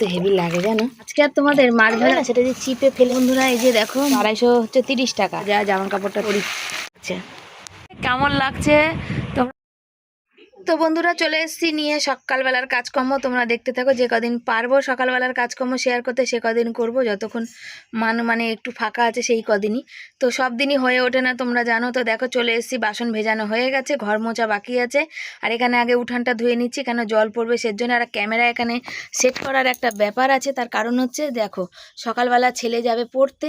তো হেভি লাগে জানো? আজকে আর তোমাদের মাছ সেটা যে চিপে ফেলে বন্ধুরা এই যে দেখো আড়াইশো হচ্ছে তিরিশ টাকা। যা জামা কাপড়টা পরি আচ্ছা। কেমন লাগছে? তো বন্ধুরা চলে এসেছি নিয়ে সকালবেলার কাজকর্ম। তোমরা দেখতে থাকো যে কদিন পারব সকালবেলার কাজকর্ম শেয়ার করতে, সে কদিন করব। যতক্ষণ মান মানে একটু ফাঁকা আছে সেই কদিনই। তো সব দিনই হয়ে ওঠে না, তোমরা জানো। তো দেখো চলে এসেছি, বাসন ভেজানো হয়ে গেছে, ঘর মোছা বাকি আছে। আর এখানে আগে উঠানটা ধুয়ে নিচ্ছি, কেন জল পড়বে সের জন্য আর ক্যামেরা এখানে সেট করার একটা ব্যাপার আছে, তার কারণ হচ্ছে দেখো, সকালবেলা ছেলে যাবে পড়তে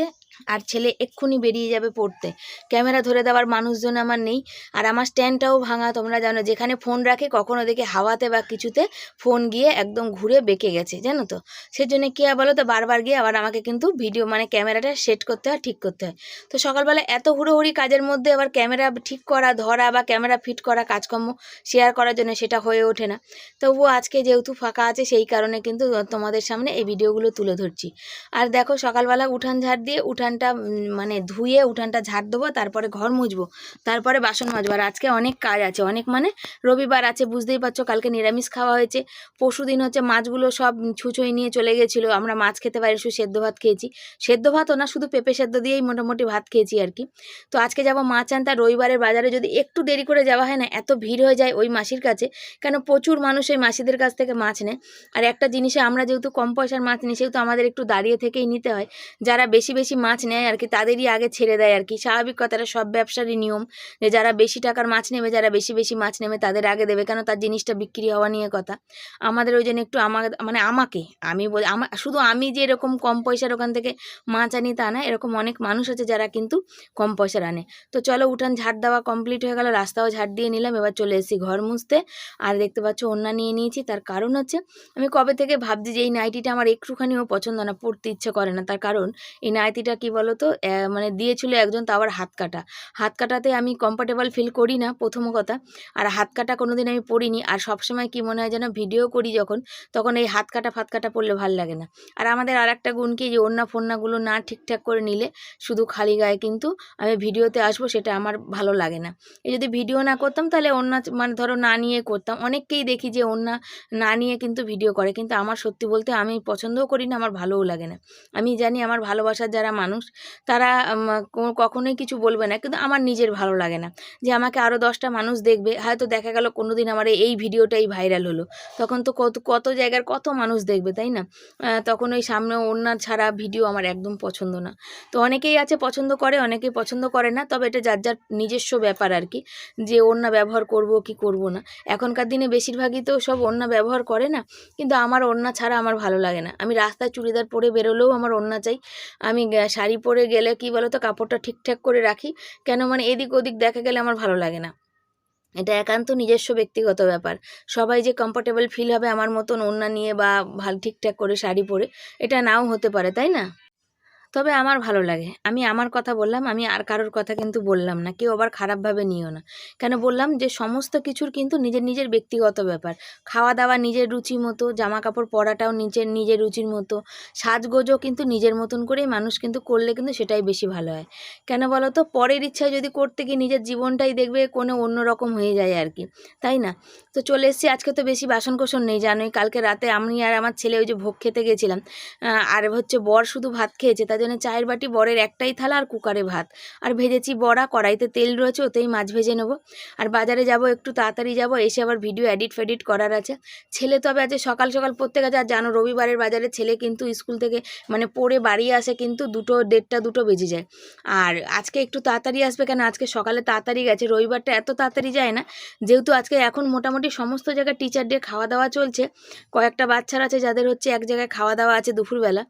আর ছেলে এক্ষুনি বেরিয়ে যাবে পড়তে। ক্যামেরা ধরে দেওয়ার মানুষজন আমার নেই। আর আমার স্ট্যান্ডটাও ভাঙা, তোমরা জানো, যেখানে ফোন রাখে কখনো দেখে হাওয়াতে বা কিছুতে ফোন গিয়ে একদম ঘুরে বেঁকে গেছে, জানো তো? সেজন্য কী হয় বলো তো, বারবার গিয়ে আবার আমাকে কিন্তু ভিডিও মানে ক্যামেরাটা সেট করতে হয়, ঠিক করতে হয়। তো সকালবেলা এত হুড়োহুড়ি কাজের মধ্যে আবার ক্যামেরা ঠিক করা, ধরা বা ক্যামেরা ফিট করা কাজকর্ম শেয়ার করার জন্য সেটা হয়ে ওঠে না। তবুও আজকে যেহেতু ফাঁকা আছে, সেই কারণে কিন্তু তোমাদের সামনে এই ভিডিওগুলো তুলে ধরছি। আর দেখো সকালবেলা উঠান ঝাড় দিয়ে উঠানটা মানে ধুয়ে উঠানটা ঝাড় দেবো, তারপরে ঘর মুছবো, তারপরে বাসন মাজবো। আর আজকে অনেক কাজ আছে, অনেক মানে রবিবার আছে, বুঝতেই পারছ, কালকে নিরামিষ খাওয়া হয়েছে। পরশু দিন হচ্ছে মাছগুলো সব ছুঁচোই নিয়ে চলে গেছিল, আমরা মাছ খেতে পারি, শুধু সেদ্ধ ভাত খেয়েছি। সেদ্ধ ভাতও না, শুধু পেঁপে সেদ্ধ দিয়েই মোটামুটি ভাত খেয়েছি আর কি। তো আজকে যাব মাছ আনতে রবিবারের বাজারে যদি একটু দেরি করে যাওয়া হয় না, এত ভিড় হয়ে যায় ওই মাসির কাছে, কেন প্রচুর মানুষ ওই মাসিদের কাছ থেকে মাছ নেয়। আর একটা জিনিসে আমরা যেহেতু কম পয়সার মাছ নিই, সেহেতু আমাদের একটু দাঁড়িয়ে থেকেই নিতে হয়। যারা বেশি বেশি মাছ নেয় আর কি, তাদেরই আগে ছেড়ে দেয় আর কি। স্বাভাবিক কথাটা, সব ব্যবসারই নিয়ম যে যারা বেশি টাকার মাছ নেবে, যারা বেশি বেশি মাছ নেবে, তাদের আগে দেবে, কেন তার জিনিসটা বিক্রি হওয়া নিয়ে কথা। আমাদের ওই জন্য একটু আমার মানে আমাকে, আমি বল আমার শুধু আমি যে এরকম কম পয়সার ওখান থেকে মাছ আনি তা না, এরকম অনেক মানুষ আছে যারা কিন্তু কম পয়সার আনে। তো চলো উঠান, ঝাড় দেওয়া কমপ্লিট হয়ে গেল, রাস্তাও ঝাড় দিয়ে নিলাম, এবার চলে এসেছি ঘর মুছতে। আর দেখতে পাচ্ছ ওন্না নিয়ে নিয়েছি, তার কারণ হচ্ছে আমি কবে থেকে ভাবছি যে এই নাইটিটা আমার একটুখানিও পছন্দ না, পড়তে ইচ্ছে করে না। তার কারণ এই নাইটিটা কি বলো তো মানে দিয়েছিল একজন তো আবার হাত কাটা। হাত কাটাতে আমি কমফর্টেবল ফিল করি না প্রথম কথা আর হাত কাটা কোনোদিন আমি পরিনি আর সবসময় কি মনে হয় যেন ভিডিও করি যখন, তখন এই হাত কাটা, ফাত কাটা পড়লে ভালো লাগে না। আর আমাদের আর একটা গুণ কি যে ওড়না ফোড়নাগুলো না ঠিকঠাক করে নিলে শুধু খালি গায়ে কিন্তু আমি ভিডিওতে আসব সেটা আমার ভালো লাগে না। এই যদি ভিডিও না করতাম তাহলে ওড়না মানে ধরো না নিয়ে করতাম। অনেককেই দেখি যে ওড়না না নিয়ে কিন্তু ভিডিও করে। কিন্তু আমার সত্যি বলতে আমি পছন্দও করি না, আমার ভালোও লাগে না। আমি জানি আমার ভালোবাসার যারা মানুষ তারা কখনোই কিছু বলবে না। কিন্তু আমার নিজের ভালো লাগে না। যে আমাকে আরও দশটা মানুষ দেখবে, হয়তো দেখা গেল কোনো দিন আমার এই ভিডিওটাই ভাইরাল হলো। তখন তো কত কত জায়গার কত মানুষ দেখবে, তাই না? তখন ওই সামনে ওড়না ছাড়া ভিডিও আমার একদম পছন্দ না। তো অনেকেই আছে পছন্দ করে, অনেকেই পছন্দ করে না। তবে এটা যার যার নিজস্ব ব্যাপার আর কি, যে ওড়না ব্যবহার করব কি করব না। এখনকার দিনে বেশিরভাগই তো সব ওড়না ব্যবহার করে না। কিন্তু আমার ওড়না ছাড়া আমার ভালো লাগে না। আমি রাস্তায় চুড়িদার পরে বেরোলেও আমার ওড়না চাই। আমি শাড়ি পরে গেলে কি বলো তো কাপড়টা ঠিকঠাক করে রাখি? কেন মানে এদিক ওদিক দেখা গেলে আমার ভালো লাগে না। এটা একান্ত নিজস্ব ব্যক্তিগত ব্যাপার। সবাই যে কমফোর্টেবল ফিল হবে আমার মতন ওড়না নিয়ে বা ভালো ঠিকঠাক করে শাড়ি পরে, এটা নাও হতে পারে, তাই না? তবে আমার ভালো লাগে। আমি আমার কথা বললাম, আমি আর কারোর কথা কিন্তু বললাম না। কেউ আবার খারাপভাবে নিও না। কেন বললাম যে, সমস্ত কিছুর কিন্তু নিজের নিজের ব্যক্তিগত ব্যাপার। খাওয়া দাওয়া নিজের রুচি মতো জামা কাপড় পরাটাও নিজের নিজের রুচির মতো। সাজগোজও কিন্তু নিজের মতন করেই মানুষ কিন্তু করলে কিন্তু সেটাই বেশি ভালো হয়। কেন বলো তো? পরের ইচ্ছায় যদি করতে গিয়ে নিজের জীবনটাই দেখবে কোনো অন্যরকম হয়ে যায় আর কি। তাই না? তো চলে এসেছি। আজকে তো বেশি বাসন কোসন নেই, জানোই। কালকে রাতে আমি আর আমার ছেলে ওই যে ভোগ খেতে গেছিলাম। আর হচ্ছে বর শুধু ভাত খেয়েছে, তার জন্য চায়ের বাটি বরের একটাই থালা আর কুকারে ভাত। আর ভেজেছি বড়া, কড়াইতে তেল রয়েছে, ওতেই মাছ ভেজে নেব। আর বাজারে যাব, একটু তাড়াতাড়ি যাব, এসে আবার ভিডিও এডিট ফেডিট করার আছে। ছেলে তবে আছে সকাল সকাল প্রত্যেক গেছে, আর জানো রবিবারের বাজারে ছেলে কিন্তু স্কুল থেকে মানে পড়ে বাড়ি আসে কিন্তু দুটো, দেড়টা, দুটো বেজে যায়। আর আজকে একটু তাড়াতাড়ি আসবে কেন? আজকে সকালে তাড়াতাড়ি গেছে, রবিবারটা এত তাড়াতাড়ি যায় না। যেহেতু আজকে এখন মোটামুটি সমস্ত জায়গায় টিচার ডে খাওয়া দাওয়া চলছে, কয়েকটা বাচ্চারা আছে যাদের হচ্ছে এক জায়গায় খাওয়া দাওয়া আছে দুপুরবেলা।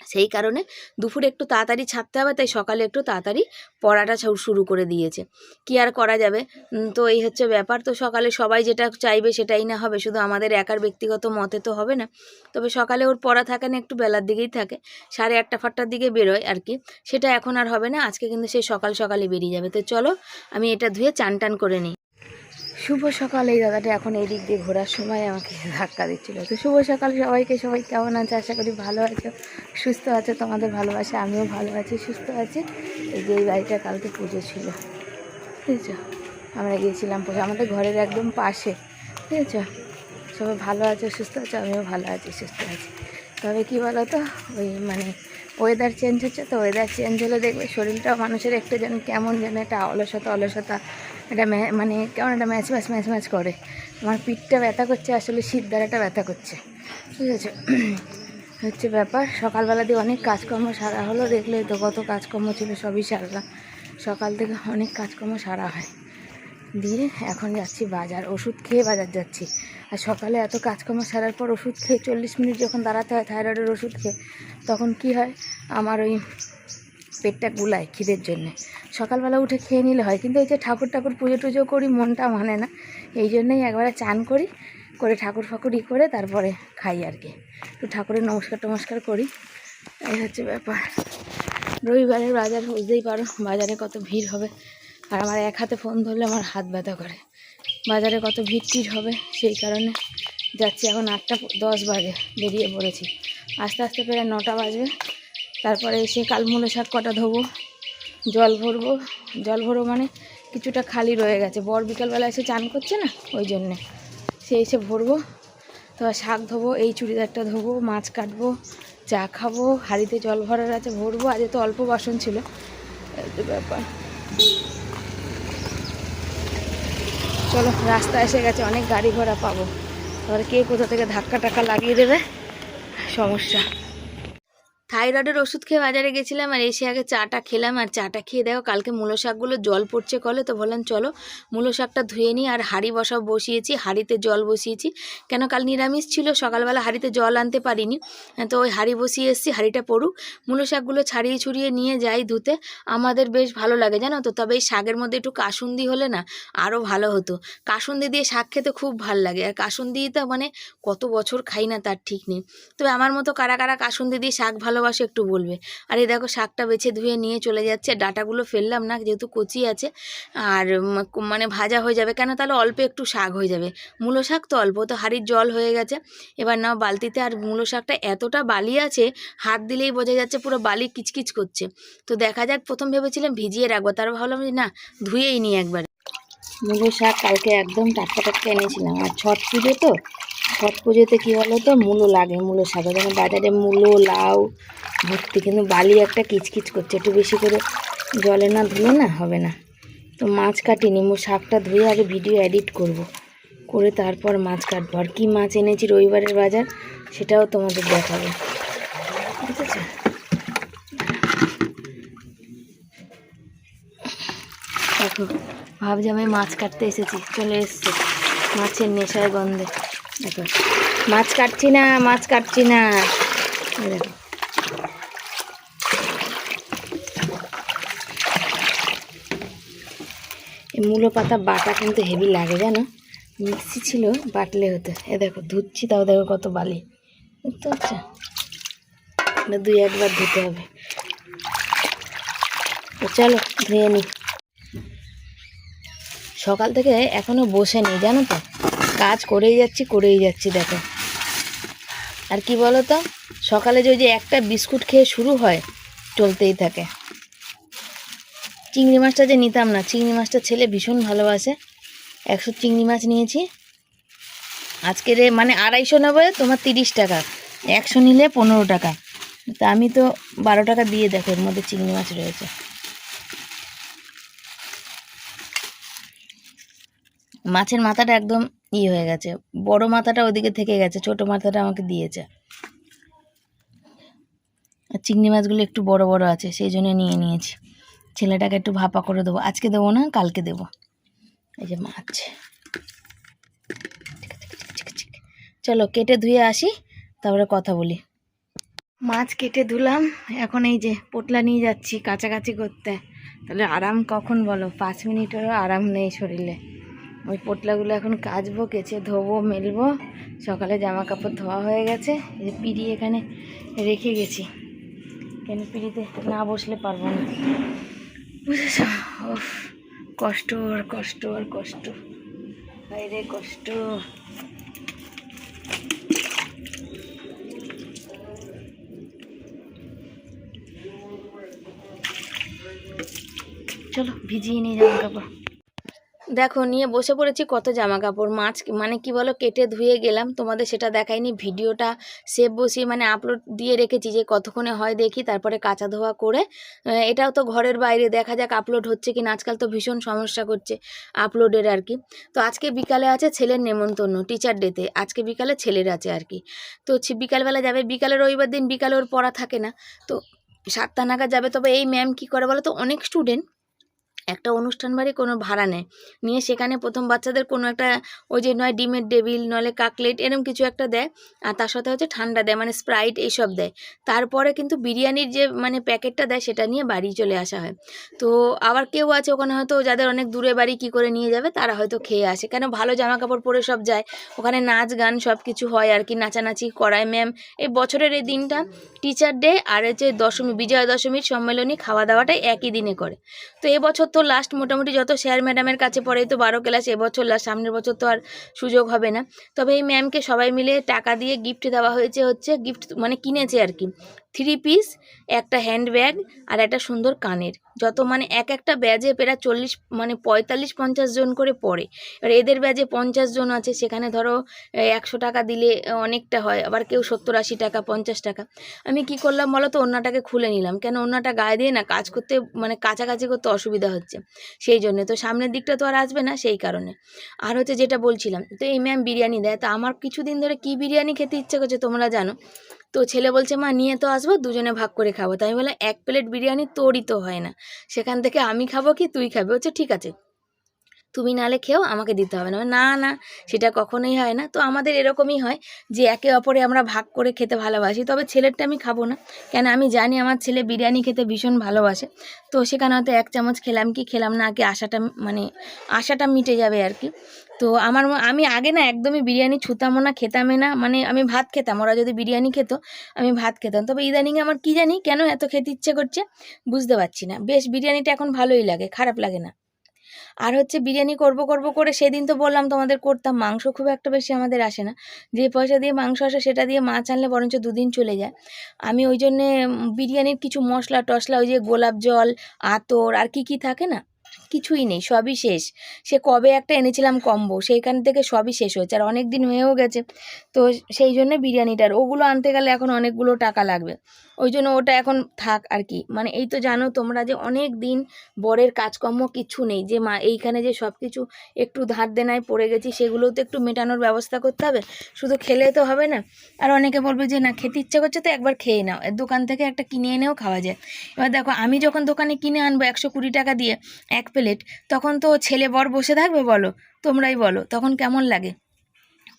সেই কারণে দুপুরে একটু তাড়াতাড়ি ছাড়তে হবে, তাই সকালে একটু তাড়াতাড়ি পড়াটা শুরু করে দিয়েছে। কি আর করা যাবে? তো এই হচ্ছে ব্যাপার। তো সকালে সবাই যেটা চাইবে সেটাই না হবে, শুধু আমাদের একার ব্যক্তিগত মতে তো হবে না। তবে সকালে ওর পড়া থাকে না, একটু বেলার দিকেই থাকে। সাড়ে আটটা, ফাটটার দিকে বেরোয় আর কি। সেটা এখন আর হবে না, আজকে কিন্তু সেই সকাল সকালে বেরিয়ে যাবে। তো চলো, আমি এটা ধুয়ে চান টান করে নিই। শুভ সকাল এই দাদাটা এখন এই দিক দিয়ে ঘোরার সময় আমাকে ধাক্কা দিচ্ছিল। তো শুভ সকাল সবাইকে, সবাই কেমন আছে? আশা করি ভালো আছো, সুস্থ আছে, তোমাদের ভালোবাসা, আমিও ভালো আছি, সুস্থ আছি। এই যে এই বাড়িটা কালকে পুজো ছিল, বুঝেছ? আমরা গিয়েছিলাম পুজো, আমাদের ঘরের একদম পাশে, বুঝেছ? সবাই ভালো আছে, সুস্থ আছে, আমিও ভালো আছি, সুস্থ আছি। তবে কি বলো তো ওই মানে ওয়েদার চেঞ্জ হচ্ছে তো ওয়েদার চেঞ্জ হলে দেখবে শরীরটাও মানুষের একটু যেন কেমন যেন একটা অলসতা অলসতা এটা মানে কেমন একটা ম্যাচ ম্যাচ ম্যাচ ম্যাচ করে। আমার পিঠটা ব্যথা করছে, আসলে শীত দ্বারাটা ব্যথা করছে। ঠিক আছে? হচ্ছে ব্যাপার, সকালবেলা দিয়ে অনেক কাজকর্ম সারা হলো, দেখলে তো কত কাজকর্ম ছিল, সবই সারলাম। সকাল থেকে অনেক কাজকর্ম সারা হয়। দিয়ে এখন যাচ্ছি বাজার, ওষুধ খেয়ে বাজার যাচ্ছি। আর সকালে এত কাজকর্ম সারার পর ওষুধ খেয়ে চল্লিশ মিনিট যখন দাঁড়াতে হয়, থাইরয়েডের ওষুধ খেয়ে, তখন কি হয়? আমার ওই পেটটা গুলায় খিদের জন্যে। সকালবেলা উঠে খেয়ে নিলে হয়, কিন্তু এই যে ঠাকুর ঠাকুর পুজো টুজো করি, মনটা মানে না। এই জন্যই একবারে চান করি, করে ঠাকুর ফাকুর ই করে তারপরে খাই আর কি। একটু ঠাকুরের নমস্কার টমস্কার করি, এই হচ্ছে ব্যাপার। রবিবারের বাজার, বুঝতেই পারো, বাজারে কত ভিড় হবে। আর আমার এক হাতে ফোন ধরলে আমার হাত ব্যথা করে। বাজারে কত ভিড় টিড় হবে, সেই কারণে যাচ্ছি এখন আটটা দশ বাজে, বেরিয়ে পড়েছি। আস্তে আস্তে প্রায় নটা বাজবে। তারপরে এসে কালমূলো শাক কটা ধোবো? জল ভরবো। জল ভরবো মানে কিছুটা খালি রয়ে গেছে। বর বিকালবেলা এসে চান করছে না? ওই জন্যে। সে এসে ভরবো। তো শাক ধোবো, এই চুড়িদারটা ধোবো, মাছ কাটবো, চা খাব, হাঁড়িতে জল ভরার আছে, ভরবো। আজ তো অল্প বাসন ছিল। ব্যাপার। চলো, রাস্তা এসে গেছে। অনেক গাড়ি ঘোড়া পাবো। এবার কে কোথা থেকে ধাক্কা টাক্কা লাগিয়ে দেবে? সমস্যা। থাইরয়েডের ওষুধ খেয়ে বাজারে গেছিলাম আর এসে আগে চাটা খেলাম আর চাটা খেয়ে দেখো কালকে মূলো শাকগুলো জল পড়ছে কলে, তো বললাম চলো মূলো শাকটা ধুয়ে নিই আর হাঁড়ি বসাও, বসিয়েছি, হাঁড়িতে জল বসিয়েছি। কেন কাল নিরামিষ ছিল, সকালবেলা হাঁড়িতে জল আনতে পারিনি। তো ওই হাঁড়ি বসিয়ে এসেছি, হাঁড়িটা পড়ুক। মূলো শাকগুলো ছাড়িয়ে ছুড়িয়ে নিয়ে যাই ধুতে, আমাদের বেশ ভালো লাগে জানো তো, তবে এই শাকের মধ্যে একটু কাসুন্দি হলে না আরও ভালো হতো। কাসুন্দি দিয়ে শাক খেতে খুব ভালো লাগে, আর কাসুন্দি তো মানে কত বছর খাই না তার ঠিক নেই। তবে আমার মতো কারা কারা কাসুন্দি দিয়ে শাক ভালোবাসে একটু বলবে। আর এই দেখো শাকটা বেছে ধুয়ে নিয়ে চলে যাচ্ছে, ডাটাগুলো ফেললাম না, যেহেতু কচি আছে, আর মানে ভাজা হয়ে যাবে। কেন তাহলে অল্প একটু শাক হয়ে যাবে। মূলো শাক তো অল্প, তো হাঁড়ির জল হয়ে গেছে। এবার নাও বালতিতে, আর মূলো শাকটা এতটা বালি আছে, হাত দিলেই বোঝা যাচ্ছে পুরো বালি কিচকিচ করছে। তো দেখা যাক, প্রথম ভেবেছিলাম ভিজিয়ে রাখব তার ভাবলাম যে না, ধুয়েই নিই একবার। মূলো শাক কালকে একদম টাটকা টাটকা এনেছিলাম, আর ছট পুজো তো ছট পুজোতে কী বলো তো মূলো লাগে, মূলো শাক যেমন বাজারে মূলো, লাউ, ভর্তি। কিন্তু বালি একটা কিচকিচ করছে। একটু বেশি করে জলে না ধুলে না হবে না। তো মাছ কাটিনি। মো শাকটা ধুয়ে আগে ভিডিও এডিট করব। করে তারপর মাছ কাটবো। আর কী মাছ এনেছি রবিবারের বাজার, সেটাও তোমাদের দেখাবো। ঠিক আছে দেখো, ভাবছি আমি মাছ কাটতে এসেছি। চলে এসছে। মাছের নেশায় গন্ধে। দেখো। মাছ কাটছি না, মাছ কাটছি না। দেখো। মূলো পাতা বাটা কিন্তু হেভি লাগে, জানো? মিক্সি ছিল, বাটলে হতো। এ দেখো, ধুচ্ছি তাও দেখো কত বালি। বুঝতে পারছ? দুই একবার ধুতে হবে। চলো, ধুয়ে নিই সকাল থেকে এখনও বসে নেই, জানো তো? কাজ করেই যাচ্ছি করেই যাচ্ছি, দেখো। আর কি বলো তো সকালে যে ওই যে একটা বিস্কুট খেয়ে শুরু হয়, চলতেই থাকে। চিংড়ি মাছটা যে নিতাম না, চিংড়ি মাছটা ছেলে ভীষণ ভালোবাসে। একশো চিংড়ি মাছ নিয়েছি। আজকের মানে আড়াইশো নেবে তোমার তিরিশ টাকা। একশো নিলে পনেরো টাকা। তা আমি তো বারো টাকা দিয়ে দেখো, এর মধ্যে চিংড়ি মাছ রয়েছে। মাছের মাথাটা একদম ই হয়ে গেছে। বড় মাথাটা ওদিকে থেকে গেছে, ছোট মাথাটা আমাকে দিয়েছে। আর চিংড়ি মাছগুলো একটু বড় বড় আছে, সেই জন্য নিয়ে নিয়েছি। ছেলেটাকে একটু ভাপা করে দেবো। আজকে দেবো না, কালকে দেবো। এই যে মাছ। চলো, কেটে ধুয়ে আসি, তারপরে কথা বলি। মাছ কেটে ধুলাম, এখন এই যে পোটলা নিয়ে যাচ্ছি কাছাকাছি করতে। তাহলে আরাম কখন বলো? পাঁচ মিনিটেরও আরাম নেই শরীরে। ওই পোটলাগুলো এখন কাচবো, কেচে ধোবো, মেলবো। সকালে জামা কাপড় ধোয়া হয়ে গেছে, এই পিড়ি এখানে রেখে গেছি। কেন পিড়িতে না বসলে পারব না। বুঝেছ? কষ্ট আর কষ্ট আর কষ্ট। বাইরে কষ্ট। চলো ভিজিয়ে নিয়ে জামা কাপড় দেখো, নিয়ে বসে পড়েছি কত জামা কাপড় মাছ মানে কি বলো, কেটে ধুয়ে গেলাম, তোমাদের সেটা দেখাইনি, ভিডিওটা সেভ বসিয়ে মানে আপলোড দিয়ে রেখেছি যে কতক্ষণে হয় দেখি, তারপরে কাঁচা ধোয়া করে এটাও তো ঘরের বাইরে, দেখা যাক আপলোড হচ্ছে কি না আজকাল তো ভীষণ সমস্যা করছে আপলোডের আর কি। তো আজকে বিকালে আছে ছেলের নেমন্তন্ন টিচার ডেতে আজকে বিকালে ছেলের আছে আর কি। তো বিকালবেলা যাবে, বিকালে রবিবার দিন বিকালে ওর পড়া থাকে না, তো সাতটা নাগাদ যাবে, তবে এই ম্যাম কি করে বলো তো, অনেক স্টুডেন্ট একটা অনুষ্ঠান বাড়ি কোনো ভাড়া নেয়। নিয়ে সেখানে প্রথম বাচ্চাদের কোনো একটা ওই যে নয় ডিমের ডেবিল নলে কাকলেট এরকম কিছু একটা দেয়। আর তার সাথে হচ্ছে ঠান্ডা দেয় মানে স্প্রাইট এইসব দেয়। তারপরে কিন্তু বিরিয়ানির যে মানে প্যাকেটটা দেয়, সেটা নিয়ে বাড়ি চলে আসা হয়। তো আবার কেউ আছে ওখানে হয়তো যাদের অনেক দূরে বাড়ি কি করে নিয়ে যাবে, তারা হয়তো খেয়ে আসে। কেন ভালো জামা কাপড় পরে সব যায়। ওখানে নাচ গান সব কিছু হয় আর কি, নাচানাচি করায় ম্যাম। এই বছরের এই দিনটা টিচার ডে আর হচ্ছে দশমী বিজয়া দশমীর সম্মেলনী খাওয়া দাওয়াটাই একই দিনে করে। তো এবছর তো লাস্ট মোটামুটি যত স্যার ম্যাডামের কাছে পড়েই তো বারো ক্লাস এবছর লাস্ট সামনের বছর তো আর সুযোগ হবে না। তবে এই ম্যামকে সবাই মিলে টাকা দিয়ে গিফট দেওয়া হয়েছে হচ্ছে গিফট মানে কিনেছে আর কি। থ্রি পিস একটা হ্যান্ড ব্যাগ আর একটা সুন্দর কানের। যত মানে এক একটা ব্যাজে প্রায় চল্লিশ মানে পঁয়তাল্লিশ পঞ্চাশ জন করে পড়ে। এবার এদের ব্যাজে পঞ্চাশ জন আছে, সেখানে ধরো একশো টাকা দিলে অনেকটা হয়, আবার কেউ সত্তর আশি টাকা, পঞ্চাশ টাকা। আমি কি করলাম বলো তো ওড়নাটাকে খুলে নিলাম। কেন ওড়নাটা গায়ে দিয়ে না কাজ করতে মানে কাছাকাছি করতে অসুবিধা হচ্ছে। সেই জন্য তো সামনের দিকটা তো আর আসবে না সেই কারণে। আর হচ্ছে যেটা বলছিলাম, তো এই ম্যাম বিরিয়ানি দেয়, তো আমার কিছুদিন ধরে কি বিরিয়ানি খেতে ইচ্ছে করছে তোমরা জানো? তো ছেলে বলছে, মা, নিয়ে তো আসব, দুজনে ভাগ করে খাব। তাই বললাম, এক প্লেট বিরিয়ানি তোরই তো হয় না। সেখান থেকে আমি খাব কি তুই খাবি? হচ্ছে ঠিক আছে। তুমি নালে খেও, আমাকে দিতে হবে না। না না, সেটা কখনোই হয় না। তো আমাদের এরকমই হয় যে একে অপরে আমরা ভাগ করে খেতে ভালোবাসি। তবে ছেলেরটা আমি খাব না। কেন? আমি জানি আমার ছেলে বিরিয়ানি খেতে ভীষণ ভালোবাসে। তো সেখানে হয়তো এক চামচ খেলাম কি, খেলাম না কি আশাটা মানে আশাটা মিটে যাবে আর কি। তো আমার আমি আগে না একদমই বিরিয়ানি ছুতামও না খেতামে না। মানে আমি ভাত খেতাম। ওরা যদি বিরিয়ানি খেত, আমি ভাত খেতাম। তবে ইদানিং আমার কি জানি কেন এত খেতে ইচ্ছে করছে, বুঝতে পারছি না। বেশ, বিরিয়ানিটা এখন ভালোই লাগে, খারাপ লাগে না। আর হচ্ছে বিরিয়ানি করব করব করে সেদিন তো বললাম তোমাদের করতাম, মাংস খুব একটা বেশি আমাদের আসে না। যে পয়সা দিয়ে মাংস আসে সেটা দিয়ে মাছ আনলে বরঞ্চ দুদিন চলে যায়। আমি ওই জন্যে বিরিয়ানির কিছু মশলা টশলা ওই যে গোলাপ জল, আতর আর কি কি থাকে না? কিছুই নেই, সবই শেষ। সে কবে একটা এনেছিলাম কম্বো, সেইখান থেকে সবই শেষ হয়েছে আর অনেক দিন হয়েও গেছে। তো সেই জন্য বিরিয়ানিটার, ওগুলো আনতে গেলে এখন অনেকগুলো টাকা লাগবে। ওই জন্য ওটা এখন থাক আর কি মানে এই তো জানো তোমরা যে অনেক দিন বরের কাজকর্ম কিছু নেই, যে মা এইখানে যে সব কিছু একটু ধার দেনায় পড়ে গেছি, সেগুলোও তো একটু মেটানোর ব্যবস্থা করতে হবে। শুধু খেলে তো হবে না। আর অনেকে বলবে যে না, খেতে ইচ্ছে করছে তো একবার খেয়ে নাও। দোকান থেকে একটা কিনে এনেও খাওয়া যায়। এবার দেখো, আমি যখন দোকানে কিনে আনব একশো কুড়ি টাকা দিয়ে এক প্লেট, তখন তো ছেলে বর বসে থাকবে বলো, তোমরাই বলো, তখন কেমন লাগে?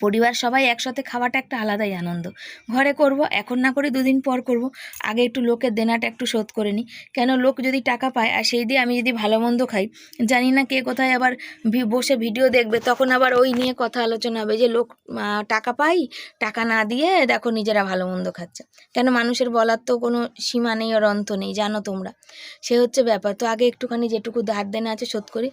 পরিবার সবাই একসাথে খাওয়াটা একটা আলাদাই আনন্দ। ঘরে করব, এখন না করে দুদিন পর করব। আগে একটু লোকের দেনাটা একটু শোধ করে নিই। কেন লোক যদি টাকা পায় আর সেই দিয়ে আমি যদি ভালো মন্দ খাই, জানি না কে কোথায় আবার বসে ভিডিও দেখবে। তখন আবার ওই নিয়ে কথা আলোচনা হবে যে, লোক টাকা পাই, টাকা না দিয়ে দেখো নিজেরা ভালো মন্দ খাচ্ছে। কেন মানুষের বলার তো কোনো সীমা নেই আর অন্ত নেই, জানো তোমরা। সে হচ্ছে ব্যাপার। তো আগে একটুখানি যেটুকু ধার দেনা আছে শোধ করি।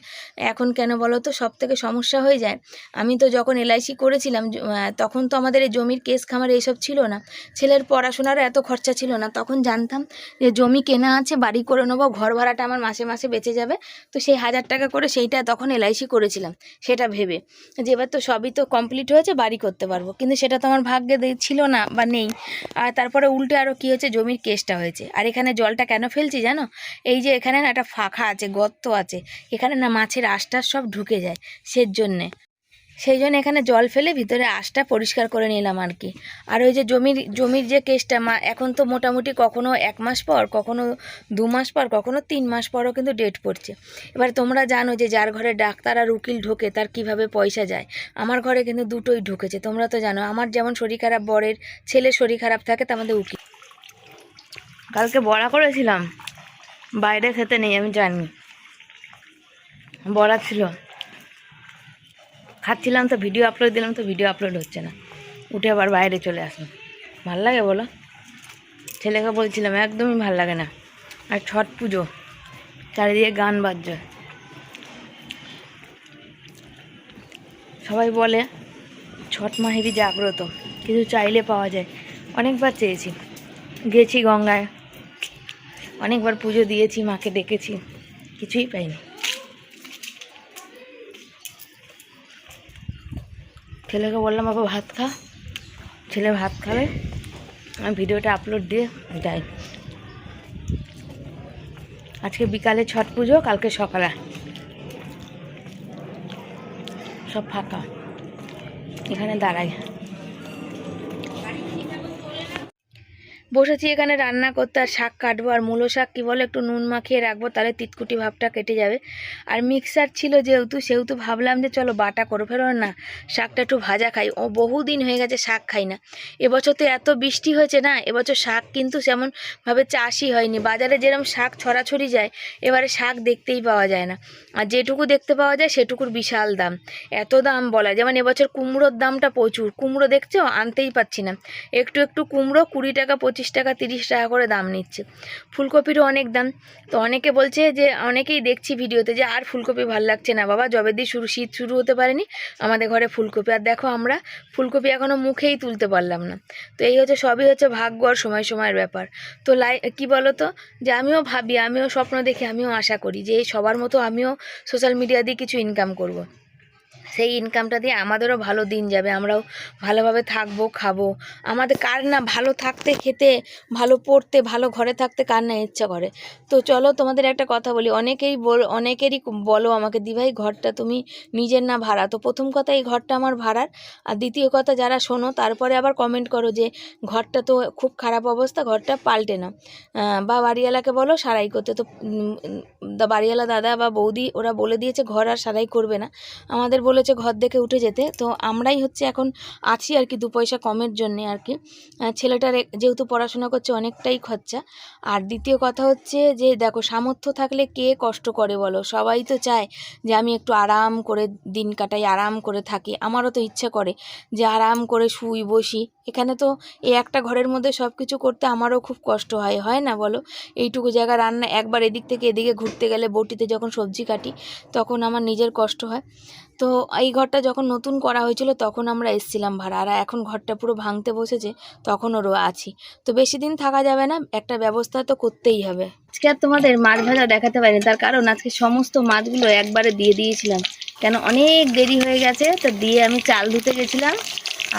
এখন কেন বলো তো সব থেকে সমস্যা হয়ে যায়। আমি তো যখন এলআইসি করেছিলাম আহ, তখন তো আমাদের এই জমির কেস খামার এইসব ছিল না। ছেলের পড়াশোনার এত খরচা ছিল না। তখন জানতাম যে জমি কেনা আছে বাড়ি করে নেব ঘর ভাড়াটা আমার মাসে মাসে বেঁচে যাবে। তো সেই হাজার টাকা করে সেইটা তখন এলআইসি করেছিলাম সেটা ভেবে। যে এবার তো সবই তো কমপ্লিট হয়েছে বাড়ি করতে পারব। কিন্তু সেটা তো আমার ভাগ্যে ছিল না বা নেই। আর তারপরে উল্টে আরও কী হয়েছে জমির কেসটা হয়েছে। আর এখানে জলটা কেন ফেলছি জানো? এই যে এখানে না একটা ফাঁকা আছে গর্ত আছে। এখানে না মাছের আশটাশ সব ঢুকে যায় সের জন্যে সেই জন্য এখানে জল ফেলে ভিতরে আশটা পরিষ্কার করে নিলাম আর কি। আর ওই যে জমির জমির যে কেসটা, মা, এখন তো মোটামুটি কখনো এক মাস পর, কখনো দু মাস পর, কখনো তিন মাস পরও কিন্তু ডেট পড়ছে। এবার তোমরা জানো যে যার ঘরে ডাক্তার আর উকিল ঢোকে, তার কীভাবে পয়সা যায়। আমার ঘরে কিন্তু দুটোই ঢুকেছে, তোমরা তো জানো। আমার যেমন শরীর খারাপ, বরের ছেলে শরীর খারাপ থাকে তার মধ্যে উকিল। কালকে বড়া করেছিলাম, বাইরে খেতে নেই, আমি জানি। বড়া ছিল। খাচ্ছিলাম তো ভিডিও আপলোড দিলাম তো ভিডিও আপলোড হচ্ছে না। উঠে আবার বাইরে চলে আসলাম। ভালো লাগে বলো? ছেলেকে বলছিলাম, একদমই ভালো লাগে না। আর ছট পুজো, চারিদিকে গান বাজছে। সবাই বলে, ছট মা হেবি জাগ্রত কিছু চাইলে পাওয়া যায়। অনেকবার চেয়েছি। গেছি গঙ্গায়। অনেকবার পুজো দিয়েছি, মাকে ডেকেছি, কিছুই পাইনি। ছেলেকে বললাম, বাবা, ভাত খা। ছেলে ভাত খাবে। আমি ভিডিওটা আপলোড দিয়ে যাই। আজকে বিকালে ছট পুজো, কালকে সকালে। সব ফাঁকা। এখানে দাঁড়াই। বসেছি এখানে রান্না করতে, আর শাক কাটবো, আর মূলো শাক কী বলে, একটু নুন মাখিয়ে রাখব, তাহলে তিতকুটি ভাবটা কেটে যাবে। আর মিক্সার ছিল যেহেতু, সেহেতু ভাবলাম যে চলো বাটা করো, ফেরো না, শাকটা একটু ভাজা খাই। ও বহুদিন হয়ে গেছে শাক খাই না। এবছর তো এত বৃষ্টি হয়েছে না, এবছর শাক কিন্তু সেমনভাবে চাষই হয়নি। বাজারে যেরকম শাক ছড়াছড়ি যায়, এবারে শাক দেখতেই পাওয়া যায় না। আর যেটুকু দেখতে পাওয়া যায়, সেটুকুর বিশাল দাম। এত দাম বলা, যেমন এবছর কুমড়োর দামটা প্রচুর। কুমড়ো দেখছ? আনতেই পাচ্ছি না। একটু একটু কুমড়ো কুড়ি টাকা, পঁচিশ টাকা, তিরিশ টাকা করে দাম নিচ্ছে। ফুলকপিরও অনেক দাম। তো অনেকে বলছে যে, অনেকেই দেখছি ভিডিওতে যে, আর ফুলকপি ভালো লাগছে না। বাবা জবে দিয়ে শুরু, শীত শুরু হতে পারেনি, আমাদের ঘরে ফুলকপি। আর দেখো আমরা, ফুলকপি এখনও মুখেই তুলতে পারলাম না। তো এই হচ্ছে, সবই হচ্ছে ভাগ্য আর সময় সময়ের ব্যাপার। তো লাই, কী বলো তো যে, আমিও ভাবি, আমিও স্বপ্ন দেখি, আমিও আশা করি যে সবার মতো আমিও সোশ্যাল মিডিয়া দিয়ে কিছু ইনকাম করব। সেই ইনকামটা দিয়ে আমাদেরও ভালো দিন যাবে, আমরাও ভালোভাবে থাকব, খাব। আমাদের কার না ভালো থাকতে, খেতে, ভালো পড়তে, ভালো ঘরে থাকতে কার না ইচ্ছা করে? তো চলো তোমাদের একটা কথা বলি, অনেকেই বল, অনেকেরই বলো আমাকে, দিভাই, ঘরটা তুমি নিজের না ভাড়া? তো প্রথম কথা, এই ঘরটা আমার ভাড়ার। আর দ্বিতীয় কথা, যারা শোনো, তারপরে আবার কমেন্ট করো যে, ঘরটা তো খুব খারাপ অবস্থা, ঘরটা পাল্টে না বা বাড়িওয়ালাকে বলো, সারাই করতে। তো বাড়িওয়ালা দাদা বা বৌদি, ওরা বলে দিয়েছে, ঘর আর সারাই করবে না। আমাদের বলেছে ঘর দেখে উঠে যেতে। তো আমরাই হচ্ছে এখন আছি আর কি দু পয়সা কমের জন্যে আর কি। ছেলেটার যেহেতু পড়াশোনা করছে অনেকটাই খরচা। আর দ্বিতীয় কথা হচ্ছে যে, দেখো, সামর্থ্য থাকলে কে কষ্ট করে বলো? সবাই তো চায় যে, আমি একটু আরাম করে দিন কাটাই, আরাম করে থাকি। আমারও তো ইচ্ছে করে যে, আরাম করে শুই, বসি। এখানে তো এই একটা ঘরের মধ্যে সব কিছু করতে আমারও খুব কষ্ট হয় হয় না বলো? এইটুকু জায়গা রান্না, একবার এদিক থেকে এদিকে ঘুরতে গেলে বটিতে যখন সবজি কাটি, তখন আমার নিজের কষ্ট হয়। তো এই ঘরটা যখন নতুন করা হয়েছিল তখন আমরা এসছিলাম ভাড়া। আর এখন ঘরটা পুরো ভাঙতে বসেছে তখন ওরও আছি। তো বেশি দিন থাকা যাবে না, একটা ব্যবস্থা তো করতেই হবে। আজকে আর তোমাদের মাছ ভাজা দেখাতে পারিনি, তার কারণ আজকে সমস্ত মাছগুলো একবারে দিয়ে দিয়েছিলাম। কেন অনেক দেরি হয়ে গেছে, তো দিয়ে আমি চাল ধুতে গেছিলাম,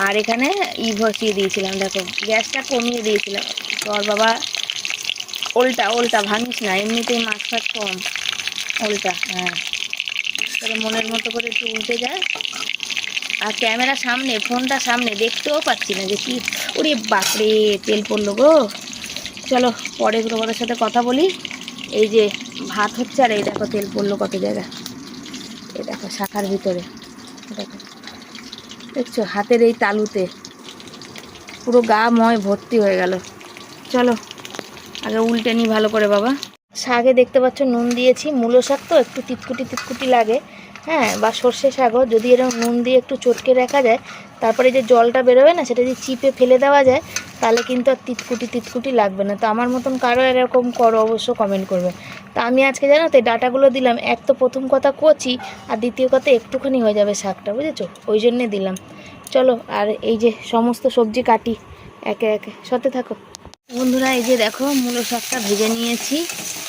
আর এখানে ই বসিয়ে দিয়েছিলাম, দেখো, গ্যাসটা কমিয়ে দিয়েছিলাম। তো ওর বাবা ওলটা ওলটা ভাঙিস না, এমনিতেই মাছ ফাছ কম। ওলটা হ্যাঁ। তাহলে মনের মতো করে একটু উল্টে যায়। আর ক্যামেরা সামনে, ফোনটা সামনে দেখতেও পাচ্ছি না যে কি, ওরে বাপরে, তেল পড়ল গো। চলো, পরে তোমাদের সাথে কথা বলি। এই যে ভাত হচ্ছে আর এই দেখো তেল পড়ল কত জায়গা এই দেখো শাখার ভিতরে। দেখো। দেখছ, হাতের এই তালুতে। পুরো গা ময় ভর্তি হয়ে গেল। চলো, আগে উল্টে নিই ভালো করে বাবা। শাকে দেখতে পাচ্ছ, নুন দিয়েছি। মূলো শাক তো একটু তিতকুটি তিতকুটি লাগে। হ্যাঁ বা সর্ষে শাকও যদি এরকম নুন দিয়ে একটু চটকে রাখা যায়, তারপরে যে জলটা বেরোবে না, সেটা যদি চিপে ফেলে দেওয়া যায়, তাহলে কিন্তু আর তিতকুটি তিতকুটি লাগবে না। তো আমার মতন কারও এরকম করো, অবশ্য কমেন্ট করবে। তা আমি আজকে জানো তো ডাটাগুলো দিলাম। এক তো প্রথম কথা কচি, আর দ্বিতীয় কথা একটুখানি হয়ে যাবে শাকটা, বুঝেছ? ওই জন্যে দিলাম। চলো, আর এই যে সমস্ত সবজি কাটি, একে একে। সাথে থাকো। বন্ধুরা, এই যে দেখো, মূলো শাকটা ভেজে নিয়েছি।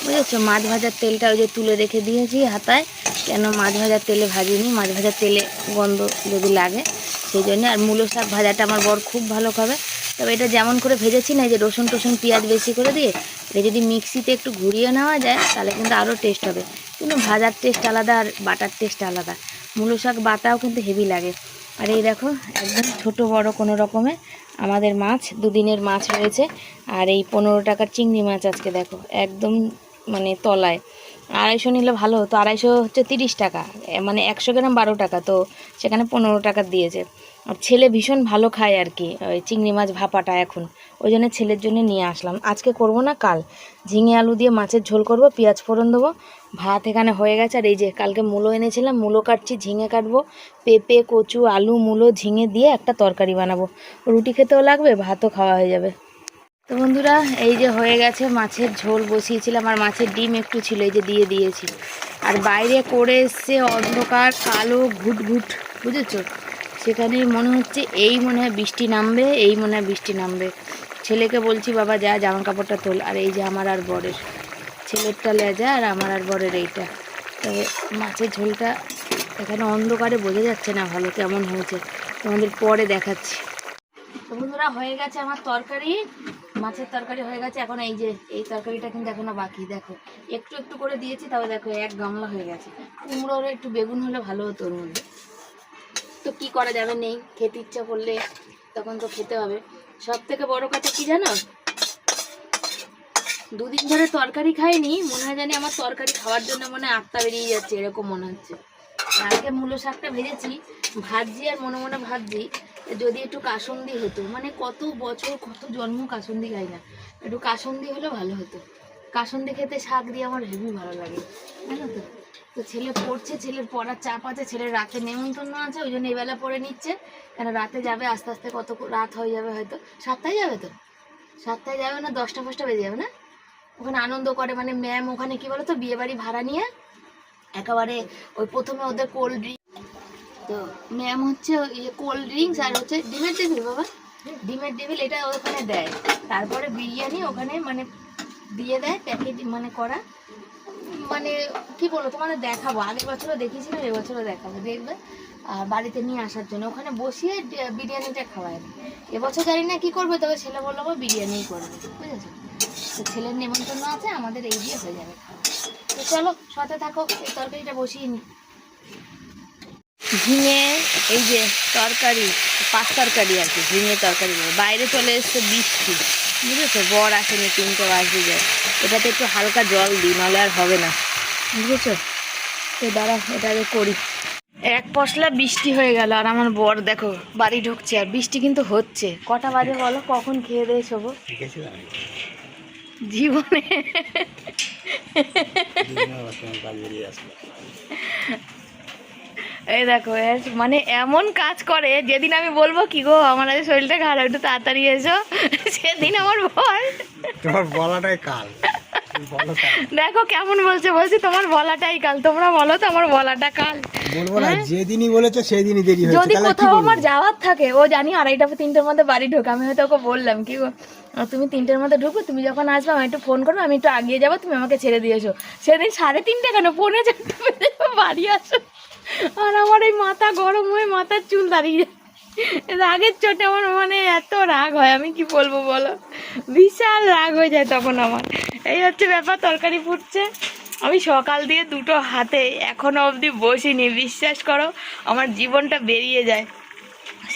বুঝেছ? মাছ ভাজার তেলটা ওই যে তুলে রেখে দিয়েছি হাতায়। কেন মাছ ভাজার তেলে ভাজিনি? মাছ ভাজার তেলে গন্ধ যদি লাগে, সেই জন্য। আর মূলো শাক ভাজাটা আমার বর খুব ভালো খাবে। তবে এটা যেমন করে ভেজেছি না, এই যে রসুন টসুন, পেঁয়াজ বেশি করে দিয়ে, এটা যদি মিক্সিতে একটু ঘুরিয়ে নেওয়া যায়, তাহলে কিন্তু আরও টেস্ট হবে। কিন্তু ভাজার টেস্ট আলাদা আর বাটার টেস্ট আলাদা। মূলো শাক বাটাও কিন্তু হেভি লাগে। আর এই দেখো, একদম ছোট বড় কোনো রকমে আমাদের মাছ, দুদিনের মাছ রয়েছে। আর এই পনেরো টাকার চিংড়ি মাছ আজকে দেখো, একদম মানে তলায়। আড়াইশো নিলে ভালো হতো, আড়াইশো হচ্ছে তিরিশ টাকা মানে একশো গ্রাম বারো টাকা, তো সেখানে পনেরো টাকা দিয়েছে। আর ছেলে ভীষণ ভালো খায় আর কি, ওই চিংড়ি মাছ ভাপাটা এখন। ওই জন্য ছেলের জন্য নিয়ে আসলাম। আজকে করব না, কাল। ঝিঙে আলু দিয়ে মাছের ঝোল করব, পেঁয়াজ ফোড়ন দেবো। ভাত এখানে হয়ে গেছে, আর এই যে কালকে মূলো এনেছিলাম, মূলো কাটছি, ঝিঙে কাটবো। পেঁপে, কচু, আলু, মূলো, ঝিঙে দিয়ে একটা তরকারি বানাবো। রুটি খেতেও লাগবে, ভাতও খাওয়া হয়ে যাবে। তো বন্ধুরা, এই যে হয়ে গেছে মাছের ঝোল, বসিয়েছিলাম। আর মাছের ডিম একটু ছিল, এই যে দিয়ে দিয়েছি। আর বাইরে করে এসছে অন্ধকার, কালো ঘুট ঘুট বুঝেছ? সেখানে মনে হচ্ছে এই মনে হয় বৃষ্টি নামবে, এই মনে হয় বৃষ্টি নামবে। ছেলেকে বলছি, বাবা, যা জামা কাপড়টা তোল। আর এই যে আমার আর বরের। ছেলেরটা লেজা আর আমার আর বরের এইটা। তবে মাছের ঝোলটা এখানে অন্ধকারে বোঝা যাচ্ছে না ভালো কেমন হয়েছে। তোমাদের পরে দেখাচ্ছি। বন্ধুরা, হয়ে গেছে আমার তরকারি। মাছের তরকারি হয়ে গেছে। এখন এই যে, এই তরকারিটা কিন্তু এখনও বাকি। দেখো, একটু একটু করে দিয়েছি, তবে দেখো এক গামলা হয়ে গেছে। কুমড়োর একটু বেগুন হলে ভালো হতো ওর মধ্যে তো কি করা যাবে? নেই, খেতে ইচ্ছা করলে তখন তো খেতে হবে। সব থেকে বড় কথা কি জানো? দুদিন ধরে তরকারি খাইনি, মনে হয় জানি আমার তরকারি খাওয়ার জন্য মনে হয় আত্মা বেরিয়ে যাচ্ছে, এরকম মনে হচ্ছে। আজকে মূলো শাকটা ভেজেছি, ভাজছি আর মনে মনে ভাবছি যদি একটু কাসন্দি হতো। মানে কত বছর কত জন্ম কাসন্দি খাই না। একটু কাসন্দি হলে ভালো হতো। কাসন্দি খেতে শাক দিয়ে আমার হেভি ভালো লাগে, জানো তো? তো ছেলে পড়ছে, ছেলের পড়ার চাপ আছে, ছেলের রাতে নেমন্তন্ন আছে, ওই জন্য এবেলা পড়ে নিচ্ছে। কেন রাতে যাবে, আস্তে আস্তে কত রাত হয়ে যাবে হয়তো। সাতটায় যাবে তো? সাতটায় যাবে না, দশটা ফসটা বেজে যাবে না? ওখানে আনন্দ করে মানে ম্যাম ওখানে কি বলো তো বিয়ে বাড়ি ভাড়া নিয়ে একেবারে ওই প্রথমে ওদের কোল্ড ড্রিঙ্ক তো ম্যাম হচ্ছে ইয়ে কোল্ড ড্রিঙ্কস আর হচ্ছে ডিমের টেবিল বাবা। ডিমের টেবিল এটা ওখানে দেয়। তারপরে বিরিয়ানি ওখানে মানে দিয়ে দেয়, প্যাকেট মানে করা। মানে কি বলব তোমাদের দেখাবো। আগের বছরও দেখিয়েছিলাম এবছরও দেখাবো। দেখবে আর বাড়িতে নিয়ে আসার জন্য। ওখানে বসিয়ে বিরিয়ানিটা খাওয়ায়। এবছর জানি না কী করবে তবে ছেলে বলল "বাবা, বিরিয়ানিই করবে বুঝেছ? তো ছেলের নেমন্তন্ন আছে আমাদের এই দিয়ে হয়ে যাবে তো চলো সাথে থাকো এই তরকারিটা বসিয়ে নি। ঝিঙে এই যে তরকারি পাঁচ তরকারি আর কি ঝিঙে তরকারি। বাইরে চলে এসছে বৃষ্টি বুঝেছ? বর আসেনি তিনটে বাজতে যায়। এটাতে একটু হালকা জল দিই নাহলে আর হবে না। বুঝেছ? তো দাঁড়া এটা আগে করি। এক পশলা বৃষ্টি হয়ে গেল আর আমার বর দেখো বাড়ি ঢুকছে আর বৃষ্টি কিন্তু হচ্ছে। কটা বাজে বলো? কখন খেয়ে দেয় শোবো? জীবনে। এই দেখো মানে এমন কাজ করে যেদিন আমি বলব কি গো আমার আজ শরীরটা খারাপ একটু তাড়াতাড়ি এসো সেদিন আমার বর। তোমার বলাটাই কাল। বলো। দেখো কেমন বলছে বলছি তোমার বলাটাই কাল তোমরা বলো তো আমার বলাটা কাল। বলব না যেদিনই বলেছ সেদিনই দেরি হয়েছে। যদি কোথাও আমার যাওয়ার থাকে ও জানি আড়াইটা বা তিনটের মধ্যে বাড়ি ঢোকে আমি হয়তো ওকে বললাম কি গো তুমি তিনটের মধ্যে ঢুকো তুমি যখন আসবে আমি একটু ফোন করব আমি একটু আগিয়ে যাব তুমি আমাকে ছেড়ে দিয়েছ সেদিন সাড়ে তিনটে কেন? পৌনে চারটে বাড়ি আসো। আর আমার এই মাথা গরম হয়ে মাথার চুল দাঁড়িয়ে যায়। রাগের চোটে আমার মানে এত রাগ হয়, আমি কি বলব বলো? বিশাল রাগ হয়ে যায় তখন আমার। এই হচ্ছে ব্যাপার, তরকারি ফুটছে। আমি সকাল দিয়ে দুটো হাতে এখনও অবধি বসিনি, বিশ্বাস করো, আমার জীবনটা বেরিয়ে যায়।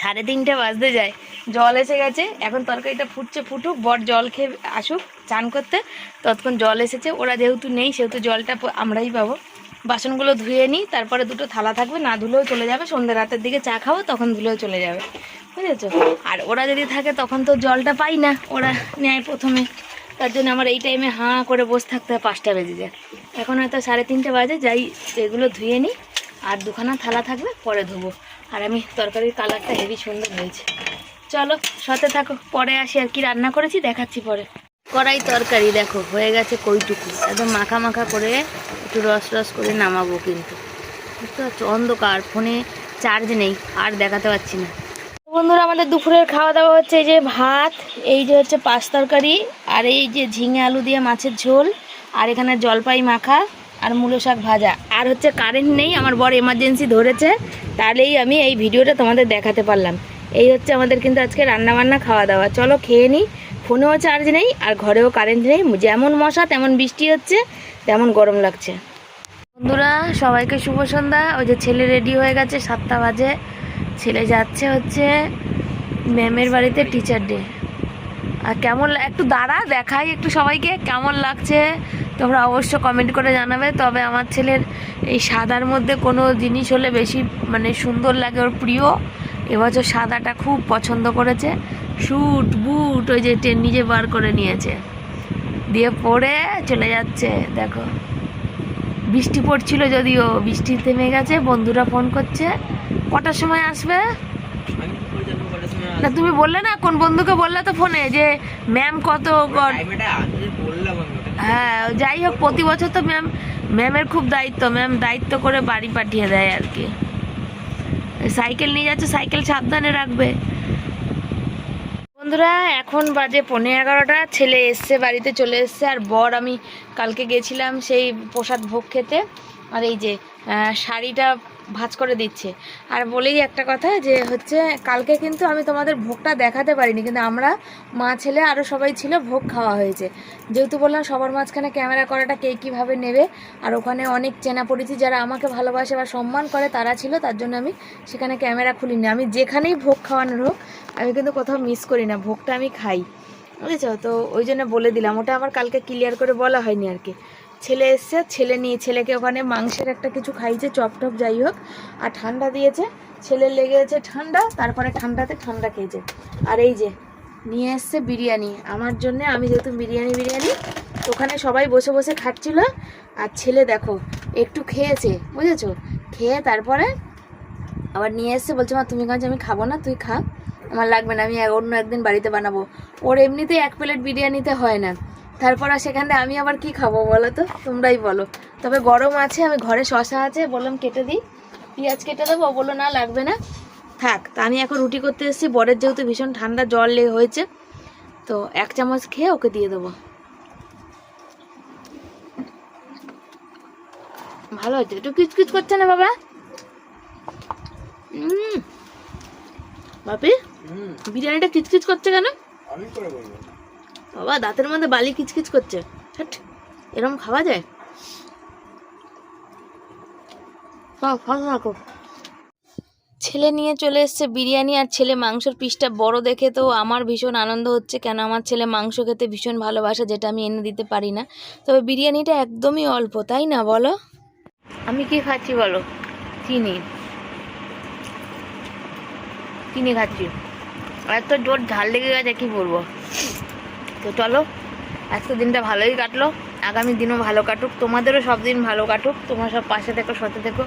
সাড়ে তিনটে বাজতে যায়, জল এসে গেছে, এখন তরকারিটা ফুটছে, ফুটুক, বর জল খেয়ে আসুক, চান করতে, ততক্ষণ জল এসেছে, ওরা যেহেতু নেই, সেহেতু জলটা আমরাই পাবো। বাসনগুলো ধুয়ে নিই তারপরে দুটো থালা থাকবে, না ধুলেও চলে যাবে। সন্ধ্যে রাতের দিকে চা খাব, তখন ধুলেও চলে যাবে। বুঝেছ? আর ওরা যদি থাকে, তখন তো জলটা পাই না, ওরা নেয় প্রথমে। তার জন্য আমার এই টাইমে হাঁ করে বসে থাকতে হয় পাঁচটা বেজে যায়। এখন হয়তো সাড়ে তিনটে বাজে, যাই এগুলো ধুয়ে নিই আর দুখানা থালা থাকবে, পরে ধুবো। আর আমি তরকারির কালারটা হেভি সুন্দর হয়েছে। চলো, সাথে থাকো, পরে আসি আর কি রান্না করেছি, দেখাচ্ছি পরে। কড়াই তরকারি, দেখো, হয়ে গেছে কইটুকু। একদম মাখা মাখা করে একটু রস রস করে নামাবো কিন্তু। বুঝতে পারছ? অন্ধকার, ফোনে চার্জ নেই, আর দেখাতে পারছি না। বন্ধুরা, আমাদের দুপুরের খাওয়া দাওয়া হচ্ছে এই যে ভাত, এই যে হচ্ছে পাঁচ তরকারি, আর এই যে ঝিঙে আলু দিয়ে মাছের ঝোল, আর এখানে জলপাই মাখা আর মূলো শাক ভাজা। আর হচ্ছে কারেন্ট নেই, আমার বড় এমার্জেন্সি ধরেছে, তাহলেই আমি এই ভিডিওটা তোমাদের দেখাতে পারলাম। এই হচ্ছে আমাদের কিন্তু আজকে রান্না বান্না খাওয়া দাওয়া। চলো খেয়ে নিই ফোনেও চার্জ নেই আর ঘরেও কারেন্ট নেই। যেমন মশা, তেমন বৃষ্টি হচ্ছে, তেমন গরম লাগছে। বন্ধুরা, সবাইকে শুভ সন্ধ্যা। ওই যে ছেলে রেডি হয়ে গেছে, সাতটা বাজে। ছেলে যাচ্ছে হচ্ছে ম্যামের বাড়িতে টিচার ডে আর কেমন একটু দাঁড়া, দেখাই একটু সবাইকে কেমন লাগছে। তোমরা অবশ্য কমেন্ট করে জানাবে, তবে আমার ছেলের এই সাদার মধ্যে কোনো জিনিস হলে বেশি মানে সুন্দর লাগে ওর প্রিয়। এবছর সাদাটা খুব পছন্দ করেছে। স্যুট বুট, ওই যে টে- নিজে বার করে নিয়েছে। দিয়ে পরে চলে যাচ্ছে, দেখো। বৃষ্টি পড়ছিল যদিও, বৃষ্টি থেমে গেছে, বন্ধুরা ফোন করছে। কটার সময় আসবে? না, তুমি বললে না, কোন বন্ধুকে বললে তো ফোনে যে, ম্যাম কত হ্যাঁ যাই হোক, প্রতি বছর তো ম্যাম, ম্যামের খুব দায়িত্ব। ম্যাম দায়িত্ব করে বাড়ি পাঠিয়ে দেয় আর কি। সাইকেল নিয়ে যাচ্ছে, সাইকেল সাবধানে রাখবে। বন্ধুরা, এখন বাজে পনেরো এগারোটা, ছেলে এসছে, বাড়িতে চলে এসছে, আর বর আমি কালকে গেছিলাম সেই প্রসাদ ভোগ খেতে। আর এই যে শাড়িটা ভাজ করে দিচ্ছে। আর বলেই একটা কথা যে হচ্ছে কালকে কিন্তু আমি তোমাদের ভোগটা দেখাতে পারিনি, কিন্তু আমরা মা ছেলে আরও সবাই ছিল, ভোগ খাওয়া হয়েছে। যেহেতু বললাম সবার মাঝখানে ক্যামেরা করাটা কে কীভাবে নেবে, আর ওখানে অনেক চেনা পরিচিত যারা আমাকে ভালোবাসে বা সম্মান করে তারা ছিল, তার জন্য আমি সেখানে ক্যামেরা খুলিনি। আমি যেখানেই ভোগ খাওয়ানোর হোক, আমি কিন্তু কোথাও মিস করি না, ভোগটা আমি খাই। বুঝেছ? তো ওই জন্য বলে দিলাম। ওটা আমার কালকে ক্লিয়ার করে বলা হয়নি আর কি। ছেলে এসছে, ছেলে নিয়ে ছেলেকে ওখানে মাংসের একটা কিছু খাইছে, চপ টপ যাই হোক। আর ঠান্ডা দিয়েছে ছেলের লেগেছে ঠান্ডা, তারপরে ঠান্ডাতে ঠান্ডা খেয়েছে। আর এই যে, নিয়ে এসছে বিরিয়ানি। আমার জন্য, আমি যেহেতু বিরিয়ানি বিরিয়ানি, ওখানে সবাই বসে বসে খাচ্ছিল। আর ছেলে দেখো, একটু খেয়েছে, বুঝেছ? খেয়ে তারপরে আবার নিয়ে এসছে, বলছে, মা, তুমি কাজ আমি খাব না, তুই খা। আমার লাগবে না, আমি অন্য একদিন বাড়িতে বানাবো। ওর এমনিতেই এক প্লেট বিরিয়ানিতে হয় না। তারপর আর সেখানে আমি আবার কি খাব বলো তো? তোমরাই বলো। তবে গরম আছে আমি ঘরে শশা আছে বললাম কেটে দিই। পেঁয়াজ কেটে দেবো ও বলল না লাগবে না। থাক তা আমি এখন রুটি করতে এসেছি বরের যেহেতু ভীষণ ঠান্ডা জল লেগে হয়েছে তো এক চামচ খেয়ে ওকে দিয়ে দেবো। ভালো হয়েছে। একটু কিচকিচ করছে না বাবা? বাপি বিরিয়ানিটা কিচকিচ করছে কেন? আমি করে বলব। বাবা দাঁতের মধ্যে বালি কিচকিচ করছে। হ্যাট এরকম খাওয়া যায়। ছেলে নিয়ে চলে এসছে বিরিয়ানি আর ছেলে মাংসের পিসটা বড় দেখে তো আমার ভীষণ আনন্দ হচ্ছে কেন আমার ছেলে মাংস খেতে ভীষণ ভালোবাসে যেটা আমি এনে দিতে পারি না। তবে বিরিয়ানিটা একদমই অল্প তাই না বলো? আমি কি খাচ্ছি বলো? চিনি। চিনি খাচ্ছি। আর এত জোর ঝাল লেগে গেছে কি বলব? তো চলো, আজকের দিনটা ভালোই কাটলো। আগামী দিনও ভালো কাটুক, তোমাদেরও সব দিন ভালো কাটুক, তোমরা সব পাশে থেকো, সাথে থেকো।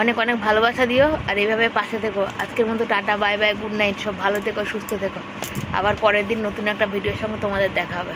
অনেক অনেক ভালোবাসা দিও, আর এইভাবে পাশে থেকো। আজকের মতো tata, bye bye, good night, সব ভালো থেকো, সুস্থ থেকো। আবার পরের দিন নতুন একটা ভিডিওর সঙ্গে তোমাদের দেখা হবে।